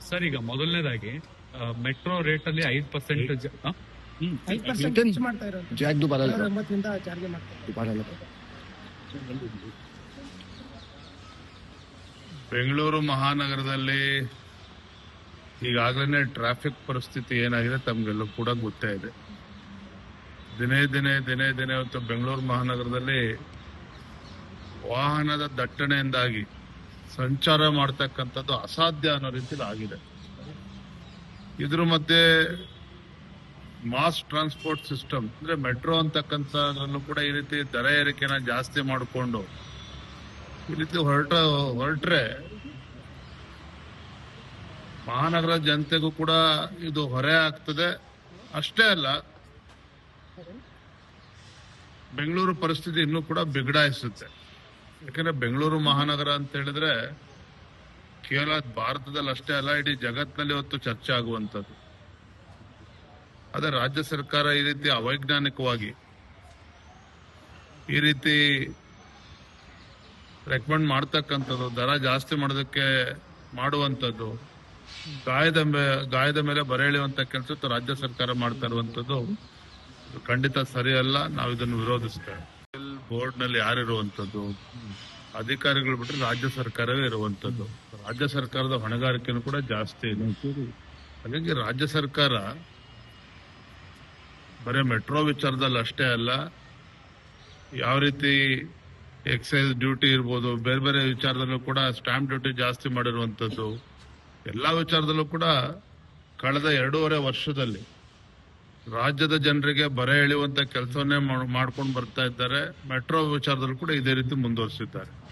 Sir ಈಗ ಮೊದಲನೇದಾಗಿ metro rate ಅಲ್ಲಿ ಐದು ಪರ್ಸೆಂಟ್ ಬೆಂಗಳೂರು ಮಹಾನಗರದಲ್ಲಿ ಈಗಾಗಲೇ ಟ್ರಾಫಿಕ್ ಪರಿಸ್ಥಿತಿ ಏನಾಗಿದೆ ತಮಗೆಲ್ಲ ಕೂಡ ಗೊತ್ತೇ ಇದೆ. ದಿನೇ ದಿನೇ ದಿನೇ ದಿನೇ ಇವತ್ತು ಬೆಂಗಳೂರು ಮಹಾನಗರದಲ್ಲಿ ವಾಹನದ ದಟ್ಟಣೆಯಿಂದಾಗಿ ಸಂಚಾರ ಮಾಡ್ತಕ್ಕಂಥದ್ದು ಅಸಾಧ್ಯ ಅನ್ನೋ ರೀತಿಯಲ್ಲಿ ಆಗಿದೆ. ಇದ್ರ ಮಧ್ಯೆ ಮಾಸ್ ಟ್ರಾನ್ಸ್ಪೋರ್ಟ್ ಸಿಸ್ಟಮ್, ಅಂದ್ರೆ ಮೆಟ್ರೋ ಅಂತಕ್ಕಂಥದ್ರಲ್ಲೂ ಕೂಡ ಈ ರೀತಿ ದರ ಏರಿಕೆನ ಜಾಸ್ತಿ ಮಾಡಿಕೊಂಡು ಈ ರೀತಿ ಹೊರಟ, ಹೊರಟ್ರೆ ಮಹಾನಗರ ಜನತೆಗೂ ಕೂಡ ಇದು ಹೊರೆ ಆಗ್ತದೆ. ಅಷ್ಟೇ ಅಲ್ಲ, ಬೆಂಗಳೂರು ಪರಿಸ್ಥಿತಿ ಇನ್ನೂ ಕೂಡ ಬಿಗಡಾಯಿಸುತ್ತೆ. ಯಾಕಂದ್ರೆ ಬೆಂಗಳೂರು ಮಹಾನಗರ ಅಂತ ಹೇಳಿದ್ರೆ ಕೇವಲ ಭಾರತದಲ್ಲಿ ಅಷ್ಟೇ ಅಲ್ಲ, ಇಡೀ ಜಗತ್ತಿನಲ್ಲಿ ಇವತ್ತು ಚರ್ಚೆ ಆಗುವಂಥದ್ದು. ಅದೇ ರಾಜ್ಯ ಸರ್ಕಾರ ಈ ರೀತಿ ಅವೈಜ್ಞಾನಿಕವಾಗಿ ಈ ರೀತಿ ರೆಕಮೆಂಡ್ ಮಾಡ್ತಕ್ಕಂಥದ್ದು, ದರ ಜಾಸ್ತಿ ಮಾಡೋದಕ್ಕೆ ಮಾಡುವಂಥದ್ದು, ಗಾಯದ ಗಾಯದ ಮೇಲೆ ಬರೆ ಎಳೆಯುವಂತ ಕೆಲಸ ರಾಜ್ಯ ಸರ್ಕಾರ ಮಾಡ್ತಾ ಇರುವಂಥದ್ದು ಖಂಡಿತ ಸರಿಯಲ್ಲ. ನಾವು ಇದನ್ನು ವಿರೋಧಿಸ್ತೇವೆ. ಬೋರ್ಡ್ನಲ್ಲಿ ಯಾರಿರುವಂಥದ್ದು? ಅಧಿಕಾರಿಗಳು ಬಿಟ್ಟರೆ ರಾಜ್ಯ ಸರ್ಕಾರವೇ ಇರುವಂಥದ್ದು. ರಾಜ್ಯ ಸರ್ಕಾರದ ಹೊಣೆಗಾರಿಕೆನೂ ಕೂಡ ಜಾಸ್ತಿ ಇದೆ. ಹಾಗಾಗಿ ರಾಜ್ಯ ಸರ್ಕಾರ ಬರೀ ಮೆಟ್ರೋ ವಿಚಾರದಲ್ಲಿ ಅಷ್ಟೇ ಅಲ್ಲ, ಯಾವ ರೀತಿ ಎಕ್ಸೈಸ್ ಡ್ಯೂಟಿ ಇರ್ಬೋದು, ಬೇರೆ ಬೇರೆ ವಿಚಾರದಲ್ಲೂ ಕೂಡ ಸ್ಟಾಂಪ್ ಡ್ಯೂಟಿ ಜಾಸ್ತಿ ಮಾಡಿರುವಂಥದ್ದು, ಎಲ್ಲ ವಿಚಾರದಲ್ಲೂ ಕೂಡ ಕಳೆದ ಎರಡೂವರೆ ವರ್ಷದಲ್ಲಿ ರಾಜ್ಯದ ಜನರಿಗೆ ಬರ ಎಳೆಯುವಂತ ಕೆಲಸವನ್ನೇ ಮಾಡ್ಕೊಂಡು ಬರ್ತಾ ಇದ್ದಾರೆ. ಮೆಟ್ರೋ ವಿಚಾರದಲ್ಲೂ ಕೂಡ ಇದೇ ರೀತಿ ಮುಂದುವರಿಸಿದ್ದಾರೆ.